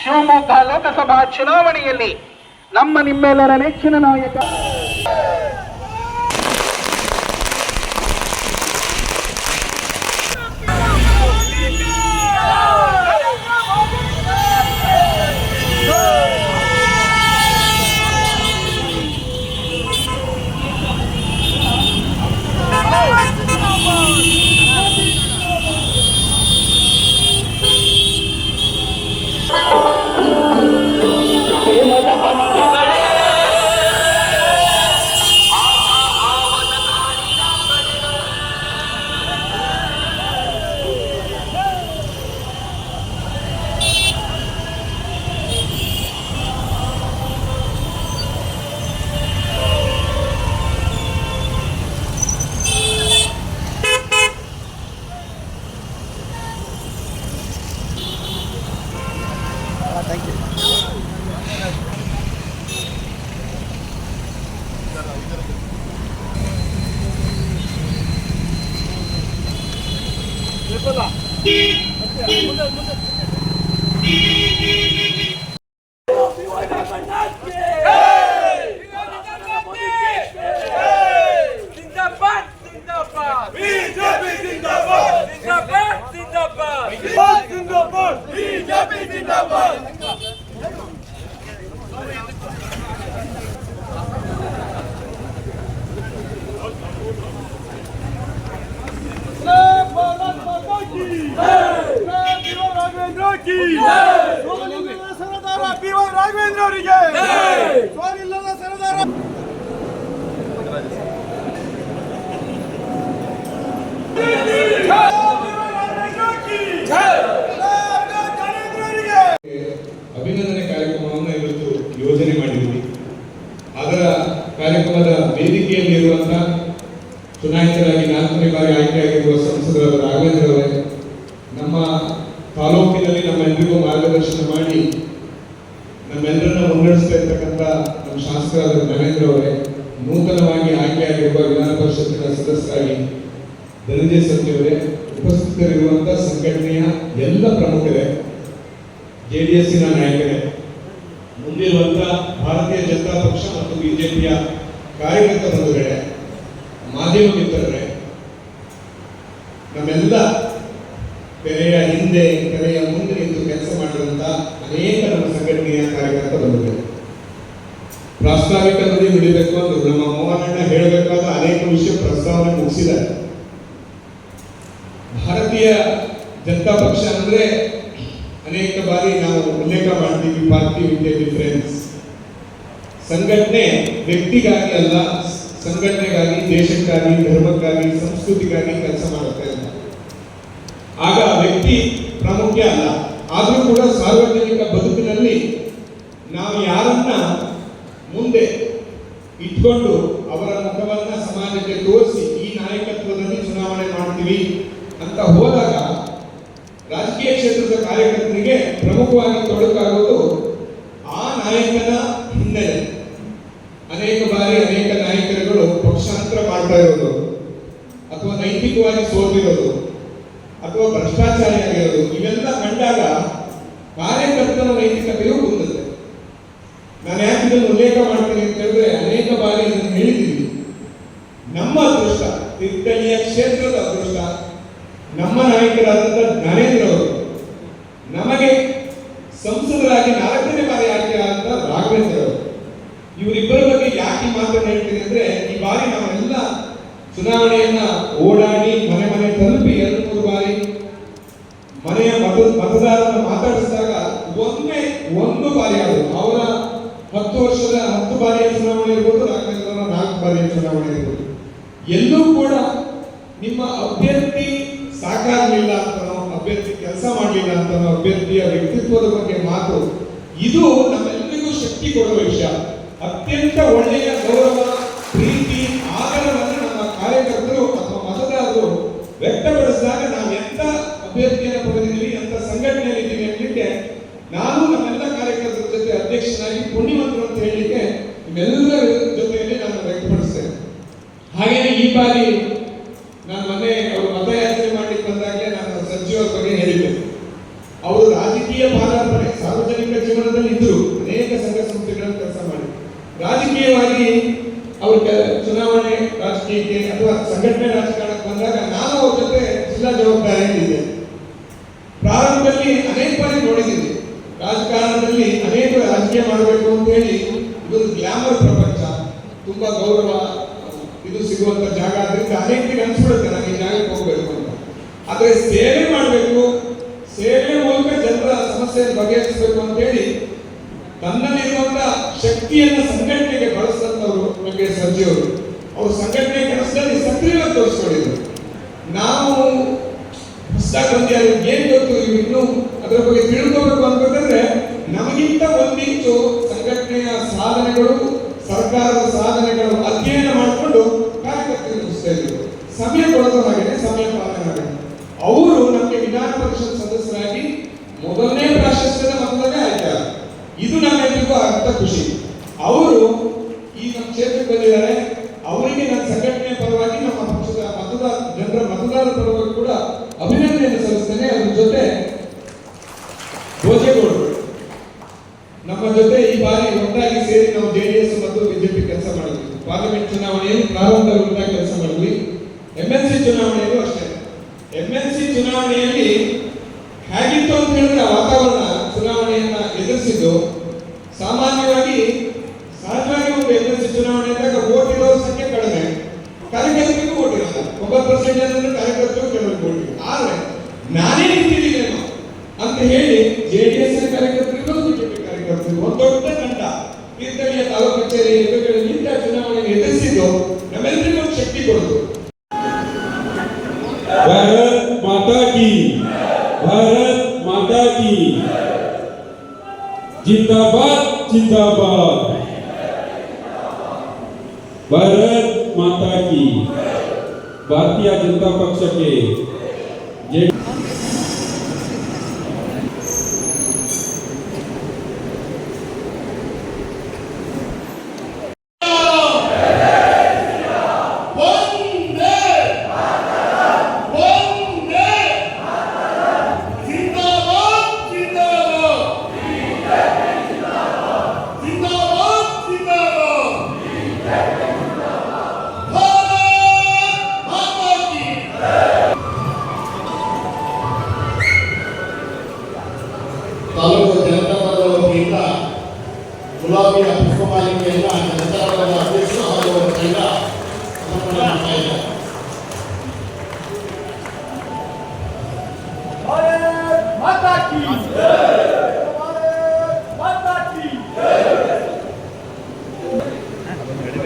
ಶಿವಮೊಗ್ಗ ಲೋಕಸಭಾ ಚುನಾವಣೆಯಲ್ಲಿ ನಮ್ಮ ನಿಮ್ಮೆಲ್ಲರ ನೆಚ್ಚಿನ ನಾಯಕ. ಧನಂಜಯ ಸಚಿವರೇ ಉಪಸ್ಥಿತರಿರುವಂಥ ಸಂಘಟನೆಯ ಎಲ್ಲ ಪ್ರಮುಖರೇ ಜೆಡಿಎಸ್ಸಿನ ನಾಯಕರೇ, ಮುಂದಿರುವಂತಹ ಭಾರತೀಯ ಜನತಾ ಪಕ್ಷ ಮತ್ತು ಬಿಜೆಪಿಯ ಕಾರ್ಯಕರ್ತ ಬಂಧುಗಳೇ, ಮಾಧ್ಯಮ ಮಿತ್ರರೇ, ನಮ್ಮೆಲ್ಲ ತೆರೆಯ ಹಿಂದೆ ಕೆರೆಯ ಮುಂದೆ ನಿಂತು ಕೆಲಸ ಮಾಡಿದಂತಹ ಅನೇಕ ನಮ್ಮ ಸಂಘಟನೆಯ ಕಾರ್ಯಕರ್ತ ಬಂಧುಗಳೇ. ಪ್ರಾಸ್ತಾವಿಕ ನದಿ ನುಡಿಬೇಕು ಅಂದ್ರೆ, ನಮ್ಮ ಮೋಹನಣ್ಣ ಹೇಳಬೇಕಾದ ಅನೇಕ ವಿಷಯ ಪ್ರಸ್ತಾವನೆ ಮುಗಿಸಿದ್ದಾರೆ. ಭಾರತೀಯ ಜನತಾ ಪಕ್ಷ ಅಂದ್ರೆ ಅನೇಕ ಬಾರಿ ನಾವು ಉಲ್ಲೇಖ ಮಾಡ್ತೀವಿ ಪಾರ್ಟಿ ವಿತ್ ಸಂಘಟನೆ ವ್ಯಕ್ತಿಗಾಗಿ ಅಲ್ಲ, ಸಂಘಟನೆಗಾಗಿ, ದೇಶಕ್ಕಾಗಿ, ಧರ್ಮಕ್ಕಾಗಿ, ಸಂಸ್ಕೃತಿಗಾಗಿ ಕೆಲಸ ಮಾಡುತ್ತೆ ಆಗ ವ್ಯಕ್ತಿ ಪ್ರಾಮುಖ್ಯ ಅಲ್ಲ. ಆದರೂ ಕೂಡ ಸಾರ್ವಜನಿಕ ಬದುಕಿನಲ್ಲಿ ನಾವು ಯಾರನ್ನ ಮುಂದೆ ಇಟ್ಕೊಂಡು ಅವರ ಮುಖವನ್ನ ಸಮಾಜಕ್ಕೆ ತೋರಿಸಿ ಈ ನಾಯಕತ್ವದಲ್ಲಿ ಚುನಾವಣೆ ಮಾಡ್ತೀವಿ ಅಂತ ಹೋದಾಗ ರಾಜಕೀಯ ಕ್ಷೇತ್ರದ ಕಾರ್ಯಕರ್ತರಿಗೆ ಪ್ರಮುಖವಾಗಿ ತೊಡಕಾಗುವುದು ಆ ನಾಯಕನ ಹಿನ್ನೆಲೆ ಅನೇಕ ಬಾರಿ ಅನೇಕ ನಾಯಕರುಗಳು ಪಕ್ಷಾಂತರ ಮಾಡ್ತಾ ಇರೋದು ಅಥವಾ ನೈತಿಕವಾಗಿ ಸೋತಿರೋದು ಅಥವಾ ಭ್ರಷ್ಟಾಚಾರಿ ಆಗಿರೋದು ಇವೆಲ್ಲ ಕಂಡಾಗ ಕಾರ್ಯಕರ್ತನ ನೈತಿಕತೆಯೂ ಕುಂದುತ್ತೆ ನಾನು ಯಾಕೆ ಇದನ್ನು ಉಲ್ಲೇಖ ಮಾಡ್ತೀನಿ ಅಂತ ಹೇಳಿದ್ರೆ ಅನೇಕ ಬಾರಿ ಇದನ್ನು ಹೇಳಿದ್ದೀವಿ ನಮ್ಮ ಅದೃಷ್ಟ ತೀರ್ಥಹಳ್ಳಿಯ ಕ್ಷೇತ್ರದ ಅದೃಷ್ಟ ನಮ್ಮ ನಾಯಕರಾದಂಥ ಜ್ಞಾನೇಂದ್ರ ಅವರು ನಮಗೆ ಸಂಸದರಾಗಿ ನಾಲ್ಕನೇ ಬಾರಿ ಆಯ್ಕೆಯಾದಂಥ ರಾಘವೇಂದ್ರ ಅವರು. ಇವರಿಬ್ಬರ ಬಗ್ಗೆ ಯಾಕೆ ಮಾತನ್ನು ಹೇಳ್ತೀನಿ ಅಂದ್ರೆ ಈ ಬಾರಿ ನಾವೆಲ್ಲ ಚುನಾವಣೆಯನ್ನ ಓಡಾಡಿ ಮನೆ ಮನೆ ತಲುಪಿ ಎರಡು ಮೂರು ಬಾರಿ ಮನೆಯ ಮತ ಮತದಾರರನ್ನು ಮಾತಾಡಿಸಿದಾಗ ಒಮ್ಮೆ ಒಂದು ಬಾರಿ ಆದರು ಅವರ ಹತ್ತು ವರ್ಷದ ಹತ್ತು ಬಾರಿಯ ಚುನಾವಣೆ ಇರ್ಬೋದು, ರಾಘವೇಂದ್ರ ನಾಲ್ಕು ಬಾರಿಯ ಚುನಾವಣೆ ಇರ್ಬೋದು. ಎಲ್ಲೂ ಕೂಡ ನಿಮ್ಮ ಅಭ್ಯರ್ಥಿ ಸಾಕಾಗಲಿಲ್ಲ ಅಂತನೋ ಅಭ್ಯರ್ಥಿ ಕೆಲಸ ಮಾಡಲಿಲ್ಲ ಅಂತನೋ ಅಭ್ಯರ್ಥಿಯ ವ್ಯಕ್ತಿತ್ವದ ಬಗ್ಗೆ ಮಾತು. ಇದು ನಮ್ಮೆಲ್ಲರಿಗೂ ಶಕ್ತಿ ಕೊಡುವ ವಿಷಯ ಅತ್ಯಂತ ಒಳ್ಳೆಯ ಗೌರವ ಪ್ರೀತಿ ಆದರವನ್ನು ನಮ್ಮ ಕಾರ್ಯಕರ್ತರು ಅಥವಾ ಮತದಾರರು ವ್ಯಕ್ತಪಡಿಸಿದಾಗ ನಾವು ಎಂತ ಅಭ್ಯರ್ಥಿಯನ್ನು ಪಡೆದಿದ್ದೀವಿ ಅಂತ ಸಂಘಟನೆಯಲ್ಲಿ ಇದ್ದೀವಿ ಅನ್ನಲಿಕ್ಕೆ ನಾನು ನಮ್ಮೆಲ್ಲ ಕಾರ್ಯಕರ್ತರ ಜೊತೆ ಅಧ್ಯಕ್ಷನಾಗಿ ಪುಣ್ಯವಂತರು ಅಂತ ಹೇಳಲಿಕ್ಕೆ ನಿಮ್ಮೆಲ್ಲರ ಜೊತೆಯಲ್ಲಿ ನಾನು ವ್ಯಕ್ತಪಡಿಸ್ತೇನೆ. ಹಾಗೇನೆ ಈ ಬಾರಿ ನಾನು ಮೊನ್ನೆ ಅವರು ಮತಯಾಚನೆ ಮಾಡ್ಲಿಕ್ಕೆ ಬಂದಾಗಲೇ ನಾನು ಸಂಜೀವ್ ಅವ್ರ ಬಗ್ಗೆ ಹೇಳಿದ್ದೆ ಅವರು ರಾಜಕೀಯ ಪಾದಾರ್ಪಣೆ ಸಾರ್ವಜನಿಕ ಜೀವನದಲ್ಲಿ ಇದ್ರು ಅನೇಕ ಸಂಘ ಸಂಸ್ಥೆಗಳಲ್ಲಿ ಕೆಲಸ ಮಾಡಿ ರಾಜಕೀಯವಾಗಿ ಅವರು ಕೆ- ಚುನಾವಣೆ ರಾಜಕೀಯಕ್ಕೆ ಅಥವಾ ಸಂಘಟನೆ ರಾಜಕಾರಣಕ್ಕೆ ಬಂದಾಗ ನಾನು ಅವ್ರ ಜೊತೆ ಜಿಲ್ಲಾ ಜವಾಬ್ದಾರಿಯಲ್ಲಿದ್ದೆ ಪ್ರಾರಂಭದಲ್ಲಿ ಅನೇಕ ಬಾರಿ ನೋಡಿದ್ದೀನಿ ರಾಜಕಾರಣದಲ್ಲಿ ಅನೇಕ ರಾಜಕೀಯ ಮಾಡಬೇಕು ಅಂತ ಹೇಳಿ ಇದೊಂದು ಗ್ಲಾಮರ್ ಪ್ರಪಂಚ ತುಂಬಾ ಗೌರವ ಇದು ಸಿಗುವಂತ ಜಾಗ ಆದ್ರಿಂದ ಅನೇಕರಿಗೆ ಅನ್ಸ್ಬಿಡುತ್ತೆ ನಾನು ಈ ಜಾಗಕ್ಕೆ ಹೋಗ್ಬೇಕು ಅಂತ ಆದ್ರೆ ಸೇವೆ ಮಾಡಬೇಕು ಸೇವೆ ಮೂಲಕ ಜನರ ಸಮಸ್ಯೆಯನ್ನು ಬಗೆಹರಿಸಬೇಕು ಅಂತ ಹೇಳಿ ತನ್ನಲ್ಲಿರುವಂತ ಶಕ್ತಿಯನ್ನ ಸಂಘಟನೆಗೆ ಬಳಸಿದಂತವರು ನಮಗೆ ಸರ್ಜಿಯವರು ಅವರು ಸಂಘಟನೆ ಕೆಲಸದಲ್ಲಿ ಸಕ್ರಿಯವಾಗಿ ತೋರಿಸ್ಕೊಂಡಿದ್ರು ನಾವು ಹೊಸದಾಗಿ ಬಂದ್ಯಾರು ಏನ್ ಗೊತ್ತು? ಇನ್ನು ಅದ್ರ ಬಗ್ಗೆ ತಿಳ್ಕೋಬೇಕು ಅಂತಂದ್ರೆ ನಮಗಿಂತ ಒಂದಿಂಚು ಸಂಘಟನೆಯ ಸಾಧನೆಗಳು, ಸರ್ಕಾರದ ಸಾಧನೆಗಳು ಅಧ್ಯಯನ ಮಾಡಿಕೊಂಡು ಕಾರ್ಯಕರ್ತರು ಸಮಯ ಕೊಡೋದು ಹಾಗೆ ಸಮಯ ಪಾಲನೆ ಅವರು ನಮಗೆ ವಿಧಾನ ಪರಿಷತ್ ಸದಸ್ಯರಾಗಿ ಮೊದಲನೇ ಪ್ರಾಶಸ್ತ್ಯದ ಮತದಾಗೆ ಆಯ್ತಾರೆ ಇದು ನಮ್ಮೆಲ್ಲರಿಗೂ ಅರ್ಥ ಖುಷಿ ಅವರು ಈ ನಮ್ಮ ಕ್ಷೇತ್ರಕ್ಕೆ ಬಂದಿದ್ದಾರೆ ಅವರಿಗೆ ನನ್ನ ಸಂಘಟನೆ ಪರವಾಗಿ ನಮ್ಮ ಪಕ್ಷದ ಮತದಾರ ಜನರ ಮತದಾರರ ಪರವಾಗಿ ಕೂಡ ಅಭಿನಂದನೆಯನ್ನು ಸಲ್ಲಿಸ್ತೇನೆ ಅದ್ರ ಜೊತೆ ಭೋಜೇಗೌಡರು ನಮ್ಮ ಜೊತೆ ಈ ಬಾರಿ ಒಟ್ಟಾಗಿ ಸೇರಿ ನಾವು ಜೆಡಿಎಸ್ ಮತ್ತು ಬಿಜೆಪಿ ಕೆಲಸ ಮಾಡಿದ್ವಿ ಪಾರ್ಲಿಮೆಂಟ್ ಚುನಾವಣೆಯಲ್ಲಿ ಪ್ರಾರಂಭದಲ್ಲಿ ಒಟ್ಟಾಗಿ ಕೆಲಸ ಮಾಡಿದ್ವಿ ಎಂ ಎಲ್ ಸಿ ಚುನಾವಣೆಯಲ್ಲೂ ಅಷ್ಟೇ ಎಂ ಎಲ್ ಸಿ ಚುನಾವಣೆಯಲ್ಲಿ ಹೇಗಿತ್ತು ಅಂತ ಹೇಳಿದ್ರೆ ವಾತಾವರಣ ಚುನಾವಣೆಯನ್ನ ಎದುರಿಸಿದ್ದು ಸಾಮಾನ್ಯವಾಗಿ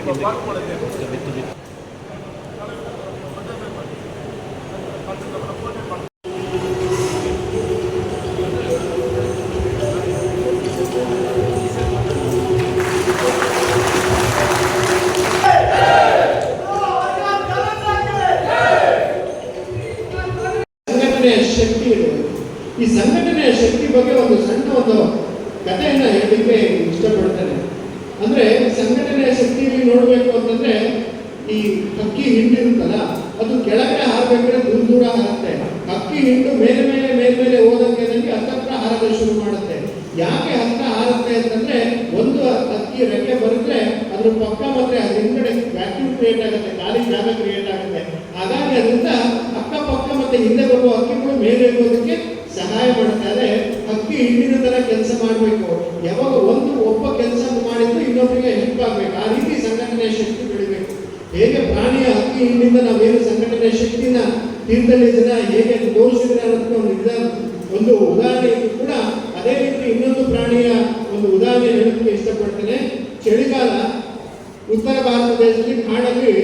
ಸಂಘಟನೆಯ ಖಾಲಿ ಜಾಗ ಕ್ರಿಯೇಟ್ ಆಗುತ್ತೆ. ಹಾಗಾಗಿ ಅದರಿಂದ ಅಕ್ಕಪಕ್ಕ ಮತ್ತೆ ಹಿಂದೆ ಬರುವ ಹಕ್ಕಿಗಳು ಮೇಲೆ ಇರೋದಕ್ಕೆ ಸಹಾಯ ಮಾಡುತ್ತಾರೆ ಹಕ್ಕಿ ಹಿಂದಿನ ತರ ಕೆಲಸ ಮಾಡಬೇಕು. ಯಾವಾಗ ಒಂದು ಒಬ್ಬ ಕೆಲಸ ಮಾಡಿದ್ರು ಇನ್ನೊಬ್ಬರಿಗೆ ಹೆಲ್ಪ್ ಆಗ್ಬೇಕು. ಆ ರೀತಿ ಸಂಘಟನೆಯ ಶಕ್ತಿ ಬೆಳಿಬೇಕು. ಹೇಗೆ ಪ್ರಾಣಿಯ ಹಕ್ಕಿ ಹಿಂಡಿಂದ ನಾವೇನು ಸಂಘಟನೆ ಶಕ್ತಿನ ತೀರ್ಥಹಳ್ಳಿ ಜನ ಹೇಗೆ ತೋರಿಸಿದ್ರೆ ಅನ್ನೋದಕ್ಕೆ ಒಂದು ವಿಧಾನ ಒಂದು ಉದಾಹರಣೆ ಇದು ಕೂಡ ಅದೇ ರೀತಿ ಇನ್ನೊಂದು ಪ್ರಾಣಿಯ ಒಂದು ಉದಾಹರಣೆ ಹೇಳೋದಕ್ಕೆ ಇಷ್ಟಪಡ್ತೇನೆ. ಚಳಿಗಾಲ ಉತ್ತರ ಭಾರತ ದೇಶದಲ್ಲಿ ಕಾಡಲ್ಲಿ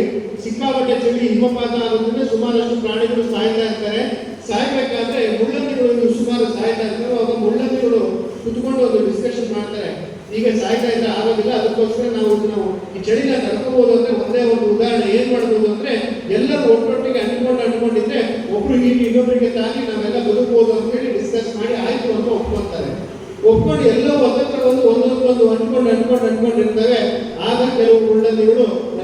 ಸಿಕ್ಕಾಪಟ್ಟೆ ಚಳಿ ಹಿಮಪಾತ ಆಗೋದ್ರಿಂದ ಸುಮಾರಷ್ಟು ಪ್ರಾಣಿಗಳು ಸಾಯ್ತಾ ಇರ್ತಾರೆ. ಸಾಯ್ಬೇಕಾದ್ರೆ ಮುಳ್ಳಂದಿಗಳು ಇನ್ನು ಸುಮಾರು ಸಾಯ್ತಾ ಇರ್ತಾರೆ. ಅವಾಗ ಮುಳ್ಳಂದಿಗಳು ಕುತ್ಕೊಂಡು ಒಂದು ಡಿಸ್ಕಷನ್ ಮಾಡ್ತಾರೆ. ಈಗ ಸಾಯ್ತಾ ಇದ್ರೆ ಆಗೋದಿಲ್ಲ. ಅದಕ್ಕೋಸ್ಕರ ನಾವು ನಾವು ಈ ಚಳಿನ ತಡ್ಕೋಬಹುದು ಅಂದ್ರೆ ಒಂದೇ ಒಂದು ಉದಾಹರಣೆ. ಏನ್ ಮಾಡ್ಬೋದು ಅಂದ್ರೆ ಎಲ್ಲರೂ ಒಟ್ಟೊಟ್ಟಿಗೆ ಅಂಟ್ಕೊಂಡು ಅಂಟ್ಕೊಂಡಿದ್ರೆ ಒಬ್ರು ಹೀಗೆ ಇನ್ನೊಬ್ಬರಿಗೆ ತಾಗಿ ನಾವೆಲ್ಲ ಬದುಕಬಹುದು ಅಂತ ಹೇಳಿ ಡಿಸ್ಕಸ್ ಮಾಡಿ ಆಯ್ತು ಅಂತ ಒಪ್ಕೊಳ್ತಾರೆ ಒಪ್ಕೊಂಡು ಎಲ್ಲೋ ಒಂದತ್ರ ಒಂದು ಒಂದೊಂದು ಒಂದು ಉಳ್ಳಲ್ಲಿಗಳು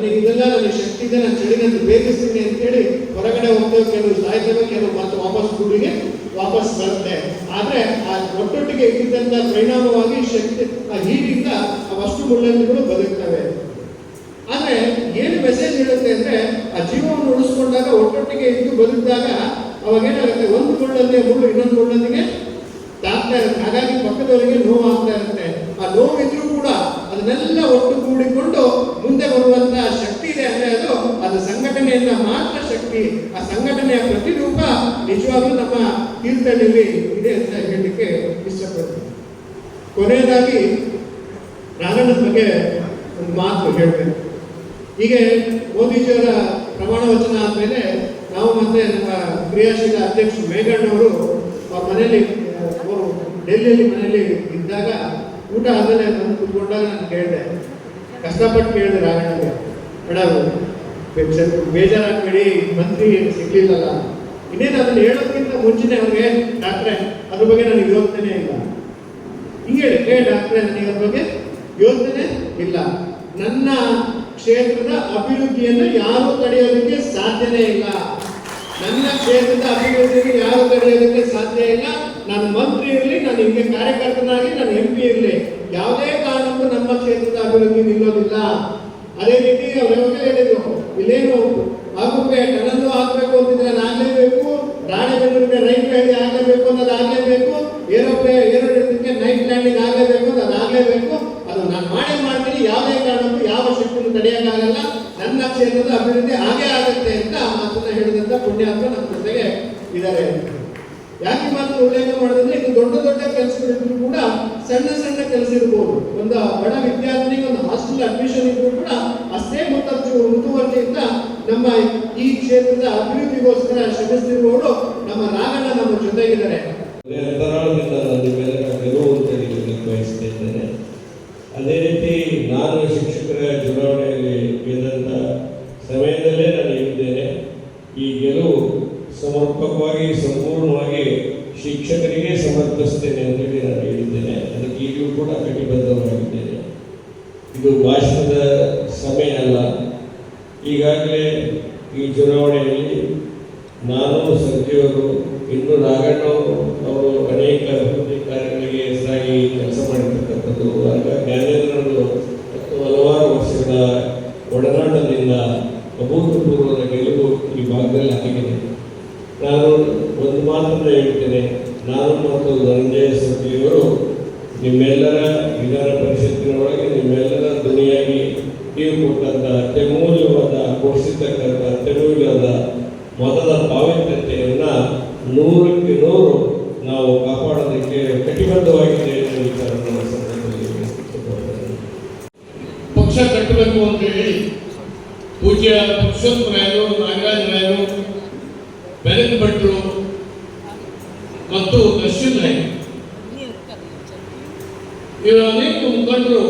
ನನಗೆ ಇದೆಲ್ಲ ನನಗೆ ಶಕ್ತಿ ಇದೆ, ನಾನು ಚಳಿಗಂತ ಬೇಕಿಸ್ತೀನಿ ಅಂತೇಳಿ ಹೊರಗಡೆ ಹೋಗ್ತೇವೆ ಕೆಲವು ಸಾಯ್ತೇವೆ ಕೆಲವು ಮತ್ತೆ ವಾಪಸ್ ಗುಡಿಗೆ ವಾಪಸ್ ಬರುತ್ತೆ. ಆದರೆ ಆ ಒಟ್ಟೊಟ್ಟಿಗೆ ಇದ್ದಂತ ಪರಿಣಾಮವಾಗಿ ಶಕ್ತಿ, ಆ ಹೀಟಿಂದ ಅವಷ್ಟು ಮುಳ್ಳಂಗಿಗಳು ಬದುಕ್ತವೆ. ಆದರೆ ಏನು ಮೆಸೇಜ್ ಹೇಳುತ್ತೆ ಅಂದರೆ ಆ ಜೀವವನ್ನು ಉಳಿಸ್ಕೊಂಡಾಗ ಒಟ್ಟೊಟ್ಟಿಗೆ ಇದ್ದು ಬದುಕಿದಾಗ ಅವಾಗ ಏನಾಗುತ್ತೆ? ಒಂದು ಮುಳ್ಳಲ್ಲಿ ಮುಳ್ಳು ಇನ್ನೊಂದು ಮುಳ್ಳೊಂದಿಗೆ ತಾಗ್ತಾ ಇರುತ್ತೆ ಹಾಗಾಗಿ ಪಕ್ಕದವರಿಗೆ ನೋವು ಆಗ್ತಾ ಇರುತ್ತೆ ಆ ನೋವಿದ್ರೂ ಕೂಡ ಅದನ್ನೆಲ್ಲ ಒಟ್ಟು ಕೂಡಿಕೊಂಡು ಮುಂದೆ ಬರುವಂತ ಶಕ್ತಿ ಇದೆ ಅಂದ್ರೆ ಅದು ಅದು ಸಂಘಟನೆಯಿಂದ ಮಾತ್ರ ಶಕ್ತಿ ಆ ಸಂಘಟನೆಯ ಪ್ರತಿರೂಪ ನಿಜವಾಗ್ಲೂ ನಮ್ಮ ತೀರ್ಥಹಳ್ಳಿಯಲ್ಲಿ ಇದೆ ಅಂತ ಹೇಳಲಿಕ್ಕೆ ಇಷ್ಟಪಡ್ತೀನಿ ಕೊನೆಯದಾಗಿ ನಾರಾಯಣನ ಬಗ್ಗೆ ಒಂದು ಮಾತು ಹೇಳ್ಬೇಕು. ಹೀಗೆ ಮೋದಿಜಿಯವರ ಪ್ರಮಾಣ ವಚನ ಆದಮೇಲೆ ನಾವು ಮತ್ತೆ ನಮ್ಮ ಕ್ರಿಯಾಶೀಲ ಅಧ್ಯಕ್ಷ ಮೇಘಣ್ಣವರು ಅವ್ರ ಮನೆಯಲ್ಲಿ, ಅವರು ಡೆಲ್ಲಿಯಲ್ಲಿ ಮನೆಯಲ್ಲಿ ಇದ್ದಾಗ ಊಟ ಆದಮೇಲೆ ಬಂದು ಕೂತ್ಕೊಂಡಾಗ ನಾನು ಕೇಳಿದೆ. ಕಷ್ಟಪಟ್ಟು ಕೇಳಿದೆ ರಾಘಣ್ಣಗೆ ಮೇಡಮ್ ಬೇಜಾರಾಗಬೇಡಿ, ಮಂತ್ರಿ ಸಿಗ್ಲಿಲ್ಲಲ್ಲ ಇನ್ನೇನು ಅದನ್ನು ಹೇಳೋದಕ್ಕಿಂತ ಮುಂಚೆನೆ ಅವ್ರಿಗೆ ಡಾಕ್ಟ್ರೆ, ಅದ್ರ ಬಗ್ಗೆ ನನಗೆ ಯೋಚನೆ ಇಲ್ಲ. ಹಿಂಗೆ ಏ ಡಾಕ್ಟ್ರೆ ನನಗೆ ಬಗ್ಗೆ ಯೋಚನೆ ಇಲ್ಲ. ನನ್ನ ಕ್ಷೇತ್ರದ ಅಭಿವೃದ್ಧಿಯನ್ನು ಯಾರು ತಡೆಯೋದಕ್ಕೆ ಸಾಧ್ಯನೇ ಇಲ್ಲ. ನನ್ನ ಕ್ಷೇತ್ರದ ಅಭಿವೃದ್ಧಿಗೆ ಯಾರು ತಡೆಯೋದಕ್ಕೆ ಸಾಧ್ಯ ಇಲ್ಲ. ನಾನು ಮಂತ್ರಿ ಇರಲಿ, ನಾನು ಹಿಂಗೆ ಕಾರ್ಯಕರ್ತನಾಗಿ, ನಾನು ಎಂ ಪಿ ಇರಲಿ. ಯಾವುದೇ ಕಾರಣಕ್ಕೂ ನಮ್ಮ ಕ್ಷೇತ್ರದ ಅಭಿವೃದ್ಧಿ ನಿಲ್ಲೋದಿಲ್ಲ. ಅದೇ ರೀತಿ ಅವ್ರು ಹೇಳಿದ್ರು, ಇಲ್ಲೇನು ಆಗುತ್ತೆ ಟನಲ್ಲು ಆಗಬೇಕು ಅಂತಿದ್ರೆ ಆಗಲೇಬೇಕು, ರಾಣೆಬೆನ್ನೂರಿಗೆ ಹಳ್ಳಿ ಆಗಲೇಬೇಕು ಅನ್ನೋದು ಆಗಲೇಬೇಕು ಏನೋ ನೈಟ್ ಲ್ಯಾಂಡಿಂಗ್ ಆಗಲೇಬೇಕು ಅದು ಅದಾಗಲೇಬೇಕು. ಅದು ನಾನು ಮಾಡೇ ಮಾಡ್ತೀನಿ, ಯಾವುದೇ ಕಾರಣಕ್ಕೂ ಯಾವ ಶಕ್ತಿಯನ್ನು ತಡೆಯೋಕ್ಕಾಗಲ್ಲ. ನನ್ನ ಕ್ಷೇತ್ರದ ಅಭಿವೃದ್ಧಿ ಆಗೇ ಆಗುತ್ತೆ ಅಂತ ಆ ಮಾತನ್ನ ಹೇಳಿದಂತ ಪುಣ್ಯಾತ್ಮ ನಮ್ಮ ಜೊತೆಗೆ ಇದ್ದಾರೆ. ಯಾಕೆ ಮಾತ್ರ ಉಲ್ಲೇಖ ಮಾಡಿದ್ರೆ ಇದು ದೊಡ್ಡ ದೊಡ್ಡ ಕೆಲಸಗಳಿದ್ರು ಕೂಡ ಸಣ್ಣ ಸಣ್ಣ ಕೆಲಸ ಇರ್ಬೋದು. ಒಂದು ಬಡ ವಿದ್ಯಾರ್ಥಿನಿಗೆ ಒಂದು ಹಾಸ್ಟೆಲ್ ಅಡ್ಮಿಷನ್ ಇದ್ರು ಕೂಡ ಅಷ್ಟೇ ಮುತ್ತರ್ಜು ಮುತುವರ್ಜಿಯಿಂದ ನಮ್ಮ ಈ ಕ್ಷೇತ್ರದ ಅಭಿವೃದ್ಧಿಗೋಸ್ಕರ ಶ್ರಮಿಸ್ತಿರುವವರು ನಮ್ಮ ನಾಗಣ್ಣ ನಮ್ಮ ಜೊತೆಗಿದ್ದಾರೆ ಅಂತರಾಳದಿಂದ ನನ್ನ ಮೇಲೆ ಗೆಲುವು ಅಂತ ಹೇಳಲಿಕ್ಕೆ ಬಯಸ್ತಾ ಇದ್ದೇನೆ ಅದೇ ರೀತಿ ನಾನು ಶಿಕ್ಷಕರ ಚುನಾವಣೆಯಲ್ಲಿ ಗೆದ್ದಂಥ ಸಮಯದಲ್ಲೇ ನಾನು ಹೇಳಿದ್ದೇನೆ, ಈ ಗೆಲುವು ಸಮರ್ಪಕವಾಗಿ, ಸಂಪೂರ್ಣವಾಗಿ ಶಿಕ್ಷಕರಿಗೆ ಸಮರ್ಪಿಸ್ತೇನೆ ಅಂತೇಳಿ ನಾನು ಹೇಳಿದ್ದೇನೆ. ಅದಕ್ಕೆ ಈಗಲೂ ಕೂಡ ಕಟಿಬದ್ಧವಾಗಿದ್ದೇನೆ. ಇದು ಭಾಷಣದ ಸಮಯ ಅಲ್ಲ. ಈಗಾಗಲೇ ಈ ಚುನಾವಣೆಯಲ್ಲಿ ನಾನು ಸಂಜೆಯವರು ಇನ್ನು ನಾಗಣ್ಣವರು ಅವರು ಅನೇಕ ಅಭಿವೃದ್ಧಿ ಕಾರ್ಯಗಳಿಗೆ ಹೆಸರಾಗಿ ಕೆಲಸ ಮಾಡಿರ್ತಕ್ಕಂಥದ್ದು. ಆಗ ಜ್ಞಾನೇಂದ್ರರು ಹಲವಾರು ವರ್ಷಗಳ ಒಡನಾಟದಿಂದ ಅಭೂತಪೂರ್ವದ ಗೆಲುವು ಈ ಭಾಗದಲ್ಲಿ ಆಗಿದೆ ನಾನು ಒಂದು ಮಾತನ್ನು ಹೇಳ್ತೇನೆ ನಾನು ಮತ್ತು ಧನಂಜಯ ಸತಿಯವರು ನಿಮ್ಮೆಲ್ಲರ ವಿಧಾನ ಪರಿಷತ್ತಿನೊಳಗೆ ನಿಮ್ಮೆಲ್ಲರ ಧ್ವನಿಯಾಗಿ ನೀವು ಕೊಟ್ಟಂಥ ಅತ್ಯಮೂಲ್ಯವಾದ, ಘೋಷಿಸತಕ್ಕಂಥ, ಅತ್ಯಮೂಲ್ಯವಾದ ಮತದ ಪಾವಿತ್ರ್ಯತೆಯನ್ನು ನೂರಕ್ಕೆ ನೂರು ನಾವು ಕಾಪಾಡೋದಕ್ಕೆ ಕಟಿಬದ್ಧವಾಗಿದೆ ಎಂದು ವಿಚಾರ ಸಂದರ್ಭದಲ್ಲಿ. ಪಕ್ಷ ಕಟ್ಟಬೇಕು ಅಂತ ಹೇಳಿ ಪೂಜ್ಯ ಪುರುಷೋತ್ತಮರಾಯರು ನಾಗರಾಜರಾಯರು ಬೆಳಕು ಭಟ್ರು ಮತ್ತು ದರ್ಶನ್ ರಾಯರು ಇವರ ಅನೇಕ ಮುಖಂಡರು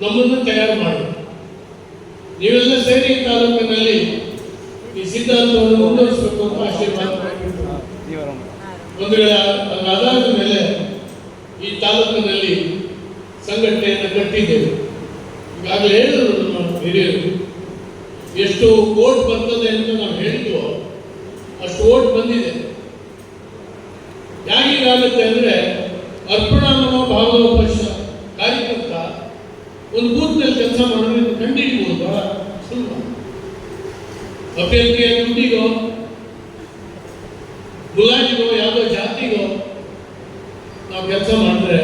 ನಮ್ಮನ್ನು ತಯಾರು ಮಾಡಿದ್ರು. ನೀವೆಲ್ಲ ಸೇರಿ ಈ ತಾಲೂಕಿನಲ್ಲಿ ಈ ಸಿದ್ಧಾಂತವನ್ನು ಮುಂದುವರಿಸಬೇಕು ಅಂತ ಆಶೀರ್ವಾದ ಮಾಡಿದ್ರು ಒಂದು ವೇಳೆ ಅದಾದ ಮೇಲೆ ಈ ತಾಲೂಕಿನಲ್ಲಿ ಸಂಘಟನೆಯನ್ನು ಕಟ್ಟಿದ್ದೇವೆ ಈಗಾಗಲೇ ಹೇಳಿದ್ರು ನಮ್ಮ ಹಿರಿಯರು ಎಷ್ಟು ಓಟ್ ಬರ್ತದೆ ಅಂತ ನಾವು ಹೇಳಿದ್ವೋ ಅಷ್ಟು ಓಟ್ ಬಂದಿದೆ ಯಾಕೀಗಾಗುತ್ತೆ ಅಂದ್ರೆ ಅರ್ಪಣಾ ಮನೋಭಾವದ ಪಕ್ಷ ಕಾರ್ಯಕರ್ತ ಒಂದು ಬೂತ್ನಲ್ಲಿ ಕೆಲಸ ಮಾಡಿದ್ರೆ ಕಂಡುಹಿಡಿಬಹುದು ಬಹಳ ಸುಲಭ. ಅಭ್ಯರ್ಥಿಯ ದುಡ್ಡಿಗೋ, ಮುಲಾಜಿಗೋ, ಯಾವುದೋ ಜಾತಿಗೋ ನಾವು ಕೆಲಸ ಮಾಡಿದ್ರೆ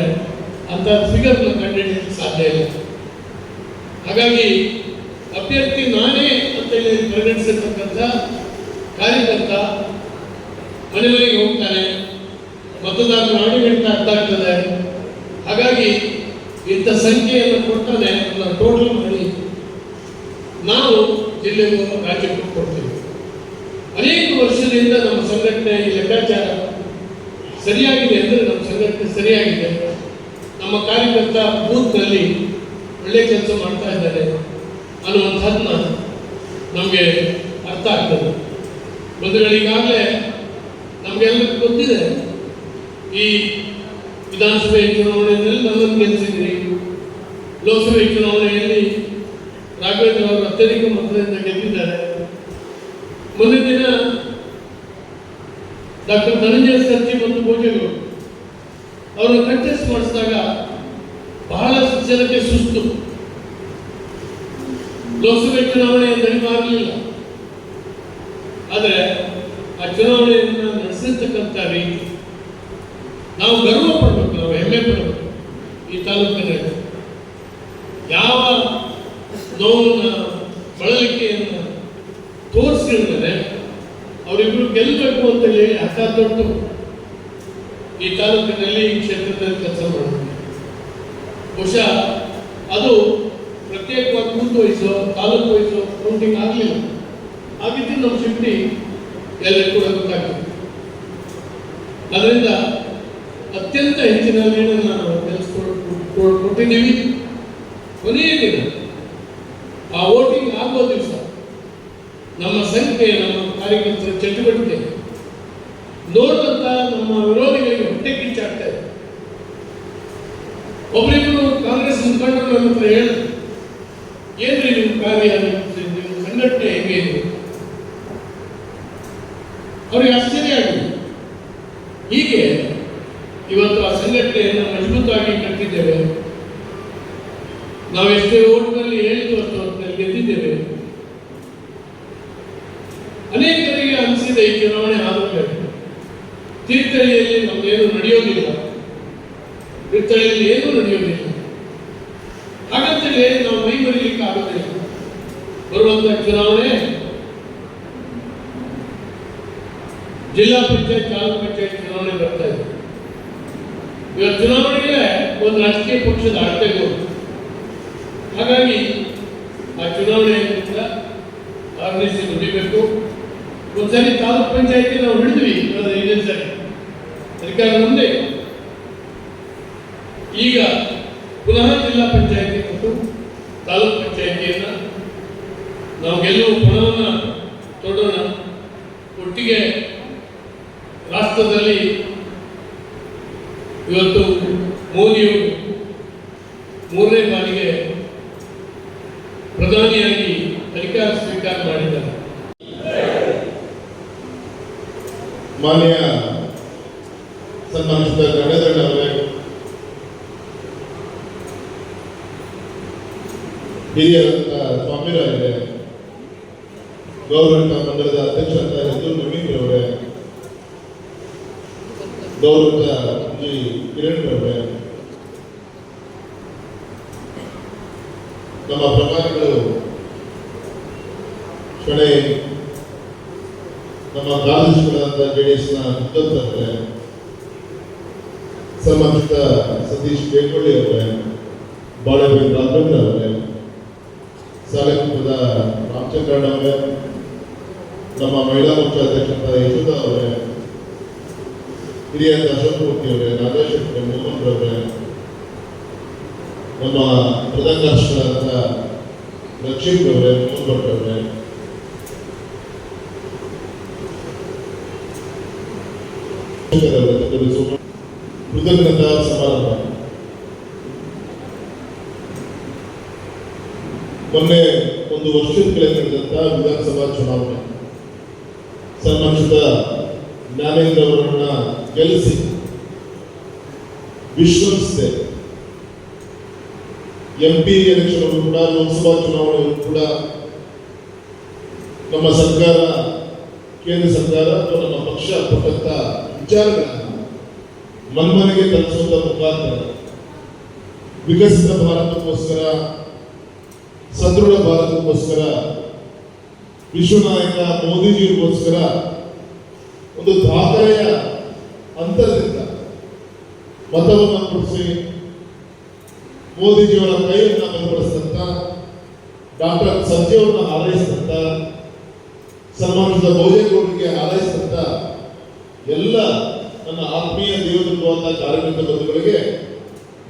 ಅಂತ ಫಿಗರ್ನ ಕಂಡುಹಿಡಿಯಲಿಕ್ಕೆ ಸಾಧ್ಯ ಇಲ್ಲ. ಹಾಗಾಗಿ ಅಭ್ಯರ್ಥಿ ನಾನೇ ಅಂತ ಹೇಳಿ ಕಾರ್ಯಕರ್ತ ಮನೆ ಮನೆಗೆ ಹೋಗ್ತಾನೆ ಮತದಾರರ ಆಡಿಗಳಿಂದ ಅರ್ಥ ಆಗ್ತದೆ ಹಾಗಾಗಿ ಇಂಥ ಸಂಖ್ಯೆಯನ್ನು ಕೊಡ್ತಾನೆ ಅದನ್ನ ಟೋಟಲ್ ಮಾಡಿ ನಾವು ಜಿಲ್ಲೆಗೂ ರಾಜ್ಯಕ್ಕೂ ಕೊಡ್ತೀವಿ. ಅನೇಕ ವರ್ಷದಿಂದ ನಮ್ಮ ಸಂಘಟನೆ ಈ ಲೆಕ್ಕಾಚಾರ ಸರಿಯಾಗಿದೆ ಅಂದರೆ ನಮ್ಮ ಸಂಘಟನೆ ಸರಿಯಾಗಿದೆ. ನಮ್ಮ ಕಾರ್ಯಕರ್ತ ಬೂತ್ನಲ್ಲಿ ಒಳ್ಳೆ ಕೆಲಸ ಮಾಡ್ತಾ ಇದ್ದಾರೆ ಅನ್ನುವಂಥದ್ದನ್ನ ನಮಗೆ ಅರ್ಥ ಆಗ್ತದೆ. ಬಂಧುಗಳಿಗಾಗಲೇ ನಮಗೆಲ್ಲರಿಗೂ ಗೊತ್ತಿದೆ, ಈ ವಿಧಾನಸಭೆ ಚುನಾವಣೆಯಲ್ಲಿ ನನ್ನನ್ನು ಗೆಲ್ಲಿಸಿದ್ರಿ ಲೋಕಸಭೆ ಚುನಾವಣೆಯಲ್ಲಿ ರಾಘವೇಂದ್ರ ಅತ್ಯಧಿಕ ಮತದಿಂದ ಗೆದ್ದಿದ್ದಾರೆ. ಮುಂದಿನ ದಿನ ಡಾಕ್ಟರ್ ಧನಂಜಯ ಸರ್ಜಿ ಮತ್ತು ಭೋಜಗಳು ಅವರು ಕಂಟೆಸ್ಟ್ ಮಾಡಿಸಿದಾಗ ಬಹಳ ಜನಕ್ಕೆ ಸುಸ್ತು. ಲೋಕಸಭೆ ಚುನಾವಣೆ ಆಗಲಿಲ್ಲ ಆದರೆ ಆ ಚುನಾವಣೆಯನ್ನು ನಡೆಸಿರ್ತಕ್ಕಂಥ ರೀತಿ, ನಾವು ಗರ್ವ ಪಡಬೇಕು, ನಾವು ಹೆಮ್ಮೆ ಪಡಬೇಕು ಈ ತಾಲೂಕಿನಲ್ಲಿ. ಯಾವ ನೋವನ್ನ ಬಳಲಿಕೆಯನ್ನು ತೋರಿಸಿದ್ರೆ ಅವರಿಬ್ರು ಗೆಲ್ಲಬೇಕು ಅಂತ ಹೇಳಿ ಹಠ ತೊಟ್ಟು ಈ ತಾಲೂಕಿನಲ್ಲಿ ಈ ಕ್ಷೇತ್ರದಲ್ಲಿ ಕೆಲಸ ಮಾಡುತ್ತೆ ಬಹುಶಃ ಅದು ಪ್ರತ್ಯೇಕವಾಗಿ ಬೂತ್ ವಹಿಸೋ ತಾಲೂಕು ವಹಿಸೋ ಕೌಂಟಿಂಗ್ ಆಗಲಿಲ್ಲ. ಆಗಿದ್ದು ನಮ್ಮ ಶಕ್ತಿ ಎಲ್ಲರಿಗೂ ಗೊತ್ತಾಗ್ತದೆ. ಅದರಿಂದ ಅತ್ಯಂತ ಹೆಚ್ಚಿನ ನಾನು ಕೆಲಸ ಕೊಟ್ಟಿದ್ದೀವಿ. ಕೊನೆಯ ದಿನ ಆ ವೋಟಿಂಗ್ ಆಗೋ ದಿವಸ ನಮ್ಮ ಸಂಖ್ಯೆ, ನಮ್ಮ ಕಾರ್ಯಕರ್ತರ ಚಟುವಟಿಕೆ. ನೋಡುವಂತ ನಮ್ಮ ವಿರೋಧಿಗಳಿಗೆ ಹೊಟ್ಟೆ ಕಿಚ್ಚಾಗ್ತಾ ಇದೆ. ಕಾಂಗ್ರೆಸ್ ಮುಖಂಡರು ನನ್ನ ಹತ್ರ ಹೇಳ ಏನ್ರಿ ನಿಮ್ಮ ಕಾರ್ಯ? ನಿಮ್ಮ ಸಂಘಟನೆ ಹೆಂಗೆ ಅವ್ರಿಗೆ ಆಶ್ಚರ್ಯ ಆಗಿದೆ. ಹೀಗೆ ಇವತ್ತು ಆ ಸಂಘಟನೆಯನ್ನು ಮಜಬೂತಾಗಿ ಕಟ್ಟಿದ್ದೇವೆ. ನಾವು ಎಷ್ಟೇ ಓಟ್ನಲ್ಲಿ ಹೇಳಿದ್ದು ಅಷ್ಟು ಗೆದ್ದಿದ್ದೇವೆ. ಅನೇಕರಿಗೆ ಅನಿಸಿದೆ ಈ ಚುನಾವಣೆ ಆದಮೇಲೆ ತೀರ್ಥಹಳ್ಳಿಯಲ್ಲಿ ನಮ್ದೇನು ನಡೆಯೋದಿಲ್ಲ. ತೀರ್ಥಹಳ್ಳಿಯಲ್ಲಿ ಏನೂ ನಡೆಯೋದಿಲ್ಲ. ಹಾಗಂತೇಳಿ ನಾವು ಮೈ ಮರಿಲಿಕ್ಕೆ ಆಗೋದಿಲ್ಲ. ಬರುವಂತ ಚುನಾವಣೆ ಜಿಲ್ಲಾ ಪಂಚಾಯತ್, ತಾಲೂಕು ಪಂಚಾಯತ್ ಚುನಾವಣೆ ಬರ್ತಾ ಇದೆ. ಇವತ್ತು ಚುನಾವಣೆಗೆ ಒಂದು ರಾಜಕೀಯ ಪಕ್ಷದ ಅಳತೆಗಳು ಹಾಗಾಗಿ ಆ ಚುನಾವಣೆಯಿಂದ ಆರ್ಗನೈಸಿ ನುಡಿಬೇಕು ಒಂದ್ಸರಿ ತಾಲೂಕ್ ಪಂಚಾಯತಿ ನಾವು ಹಿಡಿದ್ವಿ ಇದೇ ಸರಿ ಅಧಿಕಾರ ಮುಂದೆ ಈಗ ಪುನಃ ಜಿಲ್ಲಾ ಪಂಚಾಯತಿ ಮತ್ತು ತಾಲೂಕ್ ಪಂಚಾಯತಿಯನ್ನ ನಾವು ಗೆಲ್ಲುವ ನಮ್ಮ ಪ್ರಭಾರಿಗಳು ಕಡೆ ನಮ್ಮ ಕಾಲೇಜುಗಳಾದ ಜೆ ಡಿ ಎಸ್ನ ಅವರೇ ಸಮಸ್ತ ಸತೀಶ್ ಬೇಕೊಳ್ಳಿ ಅವರೇ ಬಾಳೆಬಾಯಿ ರಾಘವೇಂದ್ರ ಅವರೇ, ಸಾಲೆಕುಪ್ಪದ ರಾಮಚಂದ್ರಣ್ಣ ಅವರೇ, ನಮ್ಮ ಮಹಿಳಾ ಮೋರ್ಚಾ ಅಧ್ಯಕ್ಷರಾದ ಯಶೋಧ ಅವರೇ, ಹಿರಿಯ ಅಶೋಕ್ ಮೂರ್ತಿ ಅವರೇ ನಾಗೇಶ್ ಮೋಹನ್ ಅವರೇ ನಮ್ಮ ಪ್ರಧಾನ ಲಕ್ಷ್ಮೀ ಅವರೇ ಮೋಹನ್ ಅವರೇ ಕೃತಜ್ಞತಾ ಸಮಾರಂಭ ಮೊನ್ನೆ ಒಂದು ವರ್ಷದ ಕೆಳಗೆ ನಡೆದಂತ ವಿಧಾನಸಭಾ ಚುನಾವಣೆ ಸನ್ಮಾನಿಸಿದ ಜ್ಞಾನೇಂದ್ರ ಅವರನ್ನ ಗೆಲ್ಲಿಸಿ ವಿಶ್ವಸಿದೆ ಎಂ ಪಿ ಎಲೆಕ್ಷನ್ ಕೂಡ, ಲೋಕಸಭಾ ಚುನಾವಣೆಯಲ್ಲೂ ಕೂಡ ನಮ್ಮ ಸರ್ಕಾರ, ಕೇಂದ್ರ ಸರ್ಕಾರ ಅಥವಾ ನಮ್ಮ ಪಕ್ಷ ಕೊಟ್ಟಂತ ವಿಚಾರಗಳನ್ನು ಮನ್ಮನೆಗೆ ತಲುಪಿಸುವಂತ ಮುಖಾಂತರ ವಿಕಸಿತ ಭಾರತಕ್ಕೋಸ್ಕರ, ಸದೃಢ ಭಾರತಕ್ಕೋಸ್ಕರ ವಿಶ್ವನಾಯಕ ಮೋದಿಜಿಗೋಸ್ಕರ ಒಂದು ದಾಖಲೆಯ ಅಂತರದಿಂದ ಮತವನ್ನು ಕೊಡಿಸಿ ಮೋದಿಜಿಯವರ ಕೈಯನ್ನು ಬಲಪಡಿಸಿದಂತ ಡಾಕ್ಟರ್ ಸತ್ಯವನ್ನು ಹಾರೈಸಿದಂತ ಸನ್ಮಾನಿಸಿದ ಭೋಜೇಗೌಡರಿಗೆ ಹಾರೈಸಿದಂತ ಎಲ್ಲ ನನ್ನ ಆತ್ಮೀಯ ದೇವದುರ್ಗವಾದ ಕಾರ್ಯಕರ್ತ ಬಂಧುಗಳಿಗೆ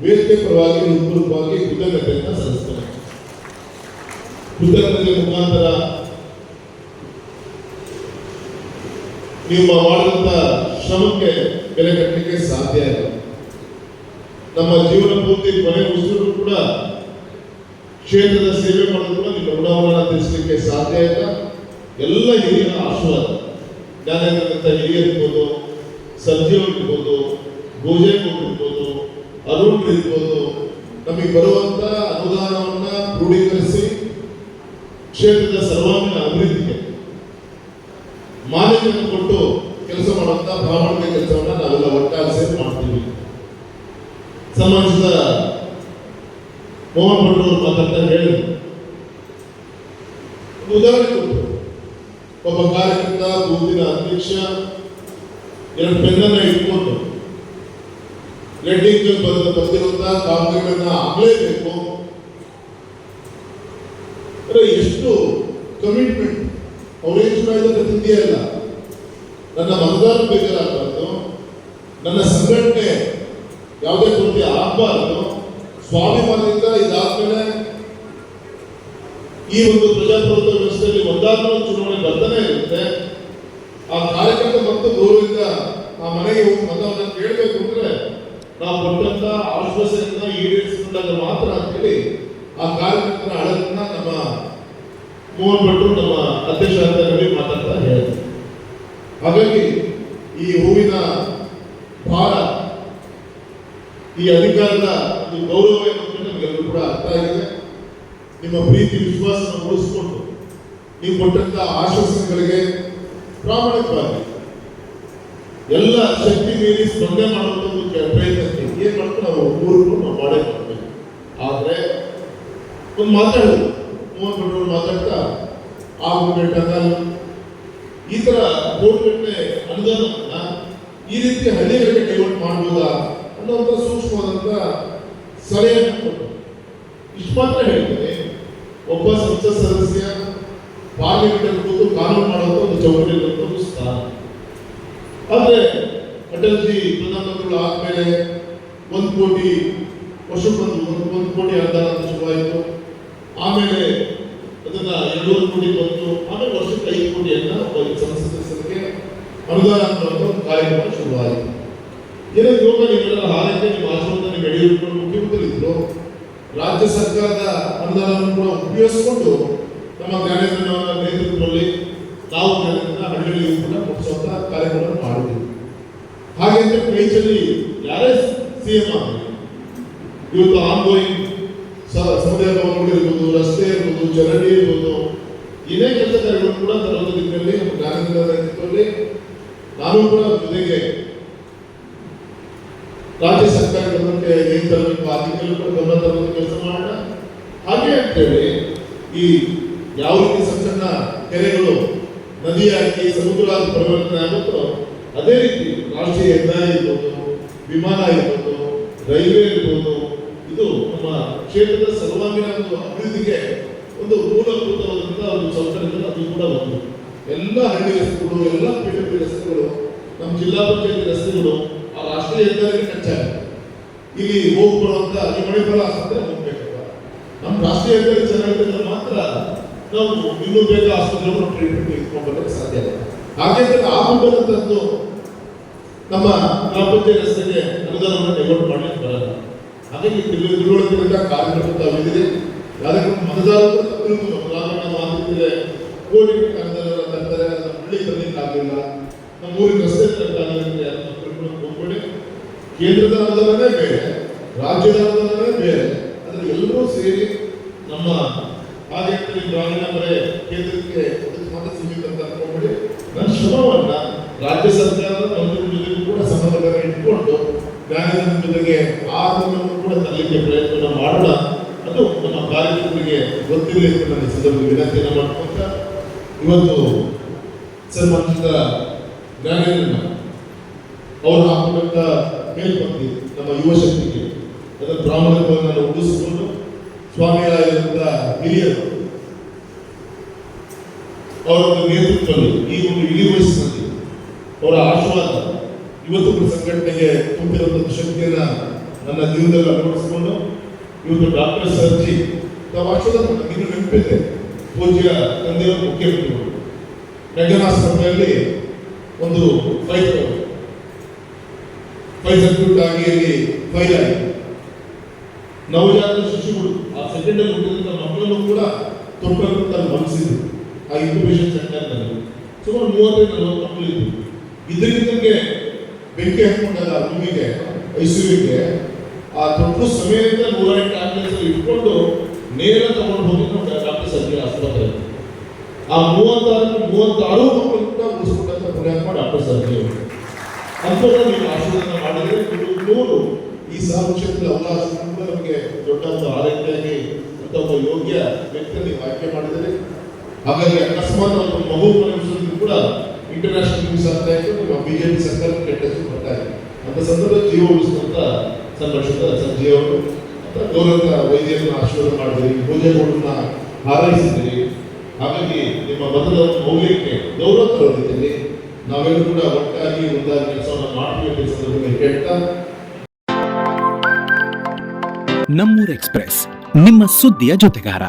ವೇದಿಕೆ ಪರವಾಗಿ ಹೃತ್ಪೂರ್ವಕವಾಗಿ ಕೃತಜ್ಞತೆಯನ್ನು ಸಲ್ಲಿಸ್ತೇನೆ. ಕೃತಜ್ಞತೆ ಮುಖಾಂತರ ನಿಮ್ಮ ಮಾಡಿದಂತ ಶ್ರಮಕ್ಕೆ ಬೆಲೆ ಕಟ್ಟಲಿಕ್ಕೆ ಸಾಧ್ಯ ಇಲ್ಲ. ನಮ್ಮ ಜೀವನ ಪೂರ್ತಿ ಕೊನೆ ಉಸಿರು ಕೂಡ ಕ್ಷೇತ್ರದ ಸೇವೆ ಮಾಡೋದು ಕೂಡ ನಿಮ್ಮ ಋಣವನ್ನು ತಿಳಿಸಲಿಕ್ಕೆ ಸಾಧ್ಯ ಇಲ್ಲ. ಎಲ್ಲ ಹಿರಿಯರ ಆಶೀರ್ವಾದ. ಜ್ಞಾನೇಂದ್ರಂತ ಹಿರಿಯರಿರ್ಬೋದು ಸಂಜೀವ್ ಇರ್ಬೋದು ಗೋಜೇಗೌಡ್ ಇರ್ಬೋದು, ಅರುಣ್ ಇರ್ಬೋದು, ನಮಗೆ ಬರುವಂತ ಅನುದಾನವನ್ನ ಕ್ರೋಢೀಕರಿಸಿ ಕ್ಷೇತ್ರದ ಸರ್ವಾಂಗೀಣ ಅಭಿವೃದ್ಧಿಗೆ ಮಾನ್ಯತೆಯನ್ನು ಕೊಟ್ಟು ಕೆಲಸ ಮಾಡುವಂತ ಪ್ರಾಮಾಣಿಕ ಕೆಲಸವನ್ನ ನಾವೆಲ್ಲ ಒಟ್ಟಾಗಿ ಸೇರಿ ಮಾಡ್ತೀವಿ. ಸಮಾಜದ ಮೋಹನ್ ಭಟ್ರು ಅವರು ಮಾತಾಡ್ತಾ ಹೇಳಿದ್ರು ಒಂದು ಉದಾಹರಣೆ ಕೊಟ್ಟರು ಒಬ್ಬ ಕಾರ್ಯಕರ್ತ ಬೂತಿನ ಅಧ್ಯಕ್ಷ, ಎರಡು ಪೆನ್ನ ಇಟ್ಕೊಂಡು ಲೆಡ್ಡಿಂಗ್ ಬರೆದ ಬಂದಿರುವಂತಹ ಕಾಮಗಾರಿಗಳನ್ನ ಆಗಲೇಬೇಕು ಎಷ್ಟು ಕಮಿಟ್ಮೆಂಟ್ ಚುನಾಯಿತ ಪ್ರತಿನಿಧಿ ಇಲ್ಲ ನನ್ನ ಮತದಾರ ಬೇಜಾರಾಗಬಾರ್ದು. ನನ್ನ ಸಂಘಟನೆ ಯಾವುದೇ ಕೊರತೆ ಆಗಬಾರದು. ಸ್ವಾಭಿಮಾನದಿಂದ ಇದಾದ್ಮೇಲೆ ಈ ಒಂದು ಪ್ರಜಾಪ್ರಭುತ್ವ ವ್ಯವಸ್ಥೆಯಲ್ಲಿ ಒಂದಾದ್ರೂ ಒಂದು ಚುನಾವಣೆ ಬರ್ತಾನೆ ಇರುತ್ತೆ. ಆ ಕಾರ್ಯಕರ್ತ ಮತ್ತು ಗೌರವದಿಂದ ಆ ಮನೆಗೆ ಹೋಗಿ ಮತವನ್ನ ಕೇಳಬೇಕು ಅಂದ್ರೆ ನಾವು ಕೊಟ್ಟಂತ ಆಶ್ವಾಸನೆಯನ್ನ ಈಡೇರಿಸಿಕೊಂಡಾಗ ಮಾತ್ರ ಅಂತೇಳಿ ಆ ಕಾರ್ಯಕರ್ತರ ಹಳದನ್ನ ನಮ್ಮ ಮೋಹನ್ ಭಟ್ರು ನಮ್ಮ ಅಧ್ಯಕ್ಷ ರವಿ ಮಾತಾಡ್ತಾ ಹೇಳಿದ್ರು ಹಾಗಾಗಿ ಈ ಹೂವಿನ ಭಾರ ಈ ಅಧಿಕಾರದ ಒಂದು ಗೌರವ ಏನಂತ ನಮಗೆಲ್ಲರೂ ಕೂಡ ಅರ್ಥ ಆಗಿದೆ. ನಿಮ್ಮ ಪ್ರೀತಿ ವಿಶ್ವಾಸವನ್ನು ಉಳಿಸಿಕೊಂಡು ನೀವು ಕೊಟ್ಟಂತ ಆಶ್ವಾಸನೆಗಳಿಗೆ ಪ್ರಾಮಾಣಿಕವಾಗಿ ಎಲ್ಲ ಶಕ್ತಿ ಮೀರಿ ಸ್ಪಂದನೆ ಮಾಡುವಂತ ಒಂದು ಪ್ರಯತ್ನಕ್ಕೆ ಏನ್ ಮಾಡ್ತಾರೆ ನಾವು ಮೂರು ನಾವು ಮಾಡೇ ಮಾಡ್ಬೇಕು ಆದ್ರೆ ಒಂದು ಮಾತಾಡಿದ್ರು ಮೋಹನ್ ಗಂಟೆ ಮಾತಾಡ್ತಾ ಆಗುಬೇಕಲ್ಲ ಈ ತರ ಕೋಟಿಗಟ್ಟಲೆ ಅನುದಾನವನ್ನ ಈ ರೀತಿ ಹಳ್ಳಿಗಳಿಗೆ ಡೈವರ್ಟ್ ಮಾಡಬಹುದಾ ಅನ್ನೋಂಥ ಸೂಕ್ಷ್ಮವಾದಂಥ ಸಲಹೆಯನ್ನು ಕೊಟ್ಟರು. ಇಷ್ಟು ಮಾತ್ರ ಹೇಳ್ತೇನೆ ಒಬ್ಬ ಸಂಸತ್ ಸದಸ್ಯ ಪಾರ್ಲಿಮೆಂಟಲ್ಲಿ ಕೂತು ಕಾನೂನು ಮಾಡುವಂಥ ಒಂದು ಚೌಕಟಿ ಒಂದು ಸ್ಥಾನ. ಆದ್ರೆ ಅಟಲ್ಜಿ ಪ್ರಧಾನಮಂತ್ರಿಗಳು ಆದಮೇಲೆ ಒಂದು ಕೋಟಿ ವರ್ಷಕ್ಕೊಂದು ಒಂದು ಒಂದು ಕೋಟಿ ಅನುದಾನ ಶುರುವಾಯಿತು. ಆಮೇಲೆ ಅದನ್ನು ಎರಡೂವರೆ ಕೋಟಿ ಬಂತು. ಆಮೇಲೆ ವರ್ಷಕ್ಕೆ ಐದು ಕೋಟಿಯನ್ನ ಸದಸ್ಯರಿಗೆ ಅನುದಾನ ಅನ್ನುವಂಥ ಒಂದು ಕಾರ್ಯಕ್ರಮ ಶುರುವಾಯಿತು. ಏನೋ ಯೋಗ ನಿಮ್ಮೆಲ್ಲರ ಹಾರೈಕೆ, ನಿಮ್ಮ ಆಶೀರ್ವಾದ ನಿಮ್ಮ ಯಡಿಯೂರಪ್ಪ ಮುಖ್ಯಮಂತ್ರಿ ಇದ್ರು, ರಾಜ್ಯ ಸರ್ಕಾರದ ಅನುದಾನವನ್ನು ಕೂಡ ಉಪಯೋಗಿಸಿಕೊಂಡು ನಮ್ಮ ಜ್ಞಾನೇಂದ್ರನವರ ನೇತೃತ್ವದಲ್ಲಿ ನಾವು ಜ್ಞಾನೇಂದ್ರ ಹಳ್ಳಿಯಲ್ಲಿ ಕೂಡ ಮುಗಿಸುವಂತ ಕಾರ್ಯಕ್ರಮ ಮಾಡಿದ್ದೀವಿ ಹಾಗೆ ಅಂತ ಕೈ ಚೆಲ್ಲಿ ಯಾರೇ ಸಿಎಂ ಆಗಲಿ, ಇವತ್ತು ಆನ್ಗೋಯಿಂಗ್ ಸಮುದಾಯ ಭವನಗಳಿರ್ಬೋದು ರಸ್ತೆ ಇರ್ಬೋದು, ಚರಂಡಿ ಇರ್ಬೋದು ಏನೇ ಕೆಲಸ ಕಾರ್ಯಗಳು ಕೂಡ ತರುವಂತ ದಿಕ್ಕಿನಲ್ಲಿ ನಮ್ಮ ಜ್ಞಾನೇಂದ್ರ ನೇತೃತ್ವದಲ್ಲಿ ನಾನು ಕೂಡ ಜೊತೆಗೆ ರಾಜ್ಯ ಸರ್ಕಾರ ಏನು ತರಬೇಕು ಆ ಕೂಡ ಗಮನ ತರಬೇಕು ಕೆಲಸ ಮಾಡೋಣ. ಹಾಗೆ ಅಂತೇಳಿ ಈ ಯಾವ ರೀತಿ ಸಣ್ಣ ಸಣ್ಣ ಕೆರೆಗಳು ನದಿಯಾಗಿ ಸಮುದ್ರ ಪರಿವರ್ತನೆ ಆಗುತ್ತೋ, ಅದೇ ರೀತಿ ರಾಷ್ಟ್ರೀಯ ಹೆದ್ದಾರಿ ಇರ್ಬೋದು, ವಿಮಾನ ಇರ್ಬೋದು, ರೈಲ್ವೆ ಇರ್ಬೋದು, ಇದು ನಮ್ಮ ಕ್ಷೇತ್ರದ ಸರ್ವಾಂಗೀಣ ಒಂದು ಅಭಿವೃದ್ಧಿಗೆ ಒಂದು ಮೂಲಭೂತವಾದಂತಹ ಒಂದು ಸೌಕರ್ಯಗಳು ಅದು ಕೂಡ ಒಂದು ಎಲ್ಲ ಹಳ್ಳಿ ರಸ್ತೆಗಳು, ಎಲ್ಲ ಪೀಠಪಿ ರಸ್ತೆಗಳು, ನಮ್ಮ ಜಿಲ್ಲಾ ಪಂಚಾಯತಿ ರಸ್ತೆಗಳು ಆ ರಾಷ್ಟ್ರೀಯ ಹೆದ್ದಾರಿಗೆ ಆಗುತ್ತೆ ಇಲ್ಲಿ ಹೋಗಿ ಈ ಮಣಿಪಾಲ ಆಸ್ಪತ್ರೆ ಹೋಗ್ಬೇಕಲ್ಲ ನಮ್ಮ ರಾಷ್ಟ್ರೀಯ ಹೆದ್ದಾರಿ ಚೆನ್ನಾಗಿದ್ದರೆ ಮಾತ್ರ ನಾವು ಇನ್ನೂ ಬೇಗ ಆಸ್ಪತ್ರೆಗಳು ಟ್ರೀಟ್ಮೆಂಟ್ ಇಟ್ಕೊಂಡು ಸಾಧ್ಯ ಇದೆ ಹಾಗೆ ಆ ಬಂದಂತದ್ದು ನಮ್ಮ ಗ್ರಾಮ ಪಂಚಾಯತ್ ರಸ್ತೆಗೆ ಅನುದಾನವನ್ನು ಡೈವರ್ಟ್ ಮಾಡಲಿಕ್ಕೆ ಬರಲ್ಲ. ಹಾಗಾಗಿ ತಿಳಿ- ತಿಳುವಳಿಕೆಯಿಂದ ಕಾರ್ಯಕರ್ತ ಅಭಿವೃದ್ಧಿ ಯಾವ್ದಕ್ಕೆ ಮತದಾರರು ತಪ್ಪಿರುವುದು ನಮ್ಮ ಗ್ರಾಮೀಣ ಮಾತಿದ್ರೆ ಕೋಟಿ ಅನುದಾನ ತರ್ತಾರೆ ಅದನ್ನ ಹಳ್ಳಿ ತರಲಿಕ್ಕೆ ಆಗಲಿಲ್ಲ ನಮ್ಮ ಊರಿನ ರಸ್ತೆ ತರಲಿಕ್ಕೆ ಅದನ್ನ ಹೋಗ್ಬೇಡಿ ಕೇಂದ್ರದ ಅನುದಾನವೇ ಬೇರೆ, ರಾಜ್ಯದ ಅನುದಾನವೇ ಬೇರೆ. ಅಂದ್ರೆ ಎಲ್ಲರೂ ಸೇರಿ ನಮ್ಮ ಹಾಗೆ ಗ್ರಾಮೀಣ ಬರೆ ಕೇಂದ್ರಕ್ಕೆ ಮಾತ್ರ ಸೀಮಿತ ನನ್ನ ಶ್ರಮವನ್ನ ರಾಜ್ಯ ಸರ್ಕಾರದ ಜೊತೆಗೂ ಕೂಡ ಸಮನ್ವಯ ಇಟ್ಕೊಂಡು ಗ್ರಾಮೀಣ ಜೊತೆಗೆ ಆ ಕೂಡ ತರಲಿಕ್ಕೆ ಪ್ರಯತ್ನ ಮಾಡೋಣ. ಅದು ನಮ್ಮ ಕಾರ್ಯಕ್ರಮಗಳಿಗೆ ಗೊತ್ತಿಲ್ಲ ಅಂತ ನಾನು ಈ ಸಂದರ್ಭದಲ್ಲಿ ವಿನಂತಿಯನ್ನು ಮಾಡ್ಕೊಂತ ಇವತ್ತು ಸನ್ಮಾನಿಸಿದ ಜ್ಞಾನೇಂದ್ರ ಅವರು ಹಾಕಿದಂತ ಮೇಲ್ಪಂಕ್ತಿ ನಮ್ಮ ಯುವ ಶಕ್ತಿಗೆ. ಅದರ ಪ್ರಾಮಾಣಿಕವನ್ನು ಉಳಿಸಿಕೊಂಡು ಸ್ವಾಮಿಗಳಾಗಿರುವಂತಹ ಹಿರಿಯರು ಅವರ ನೇತೃತ್ವದಲ್ಲಿ, ಈ ಒಂದು ಇಡೀ ವಯಸ್ಸಿನಲ್ಲಿ ಅವರ ಆಶೀರ್ವಾದ ಇವತ್ತು ಸಂಘಟನೆಗೆ ತುಂಬಿರುವಂತಹ ಶಕ್ತಿಯನ್ನ ನನ್ನ ಜೀವನದಲ್ಲಿ ಅಳವಡಿಸಿಕೊಂಡು ಇವತ್ತು ಡಾಕ್ಟರ್ ಸರ್ಜಿ ತಾವು ಆಶೀರ್ವಾದ ಇನ್ನೂ ನೆನಪಿದೆ. ಪೂಜ್ಯ ತಂದೆಯವರು ಮುಖ್ಯಮಂತ್ರಿಗಳು. ಆಸ್ಪತ್ರೆಯಲ್ಲಿ ಒಂದು ಫೈಟ್ ಫೈಲ್ ಸರ್ಕ್ಯೂಟ್ ಆಗಿ ಫೈಲ್ ನವಜಾತ ಶಿಶುಗಳು, ಆ ಸೆಕೆಂಡ್ ಅಲ್ಲಿ ಹುಟ್ಟಿದಂತ ಮಕ್ಕಳನ್ನು ಕೂಡ ತೊಟ್ಟಂತ ಮನಸ್ಸಿದ್ರು. ಆ ಇನ್ಕ್ಯುಬೇಷನ್ ಸೆಂಟರ್ನಲ್ಲಿ ಸುಮಾರು ಮೂವತ್ತೈದು ನಲವತ್ತು ಮಕ್ಕಳು ಇದ್ರು ಇದರಿಂದಕ್ಕೆ ಬೆಂಕಿ ಹಾಕೊಂಡಾಗ ರೂಮಿಗೆ ಐಸಿಯುಗೆ ಆ ತೊಟ್ಟು ಸಮೇತ ನೂರ ಎಂಟು ಆಂಬುಲೆನ್ಸ್ ಇಟ್ಕೊಂಡು ನೇರ ತಗೊಂಡು ಹೋಗಿ ನಾವು ಡಾಕ್ಟರ್ ಸರ್ಜರಿ ಆಸ್ಪತ್ರೆ ಆ ಮೂವತ್ತಾರು ಮೂವತ್ತಾರು ಮಕ್ಕಳು ಕೂಡ ಉಳಿಸ್ಕೊಂಡಂತ ಪುಣ್ಯಾತ್ಮ ಡಾಕ್ಟರ್ ಅವರು ಅಂಥವ್ರ ನೀವು ಆಶೀರ್ವಾದ ಮಾಡಿದರೆ ನೂರು ಈ ಸಾರ್ವಕ್ಷೇತ್ರ ಅವಕಾಶ ನಮಗೆ ದೊಡ್ಡ ಒಂದು ಆರೈಕೆಯಾಗಿ ಅಂತ ಯೋಗ್ಯ ವ್ಯಕ್ತಿ ನೀವು ಆಯ್ಕೆ ಮಾಡಿದರೆ ಹಾಗಾಗಿ ಅಕಸ್ಮಾತ್ ಒಂದು ಮಗು ಮನೆಯಲ್ಲಿ ಕೂಡ ಇಂಟರ್ನ್ಯಾಷನಲ್ ನ್ಯೂಸ್ ಆಗ್ತಾ ಇತ್ತು, ನಮ್ಮ ಬಿಜೆಪಿ ಸರ್ಕಾರ ಕೆಟ್ಟ ಹೆಸರು ಬರ್ತಾ ಇದೆ. ಅಂತ ಸಂದರ್ಭದಲ್ಲಿ ಜೀವ ಉಳಿಸಿದಂತ ಸಂಘರ್ಷದ ಸಂಜಯ್ ಅವರು ಗೌರವ ವೈದ್ಯರನ್ನ ಆಶೀರ್ವಾದ ಮಾಡಿದ್ರಿ, ಪೂಜೆಗಳನ್ನ ಹಾರೈಸಿದ್ರಿ. ಹಾಗಾಗಿ ನಿಮ್ಮ ಮತದ ಮೌಲ್ಯಕ್ಕೆ ಗೌರವ ತರೋ ನಾವೆಲ್ಲರೂ ಕೂಡ ಒಟ್ಟಾಗಿ ಒಂದಾದ ಕೆಲಸವನ್ನು ಮಾಡಬೇಕು ಸಂದರ್ಭದಲ್ಲಿ ಹೇಳ್ತಾ ನಮ್ಮೂರ್ ಎಕ್ಸ್ಪ್ರೆಸ್ ನಿಮ್ಮ ಸುದ್ದಿಯ ಜೊತೆಗಾರ.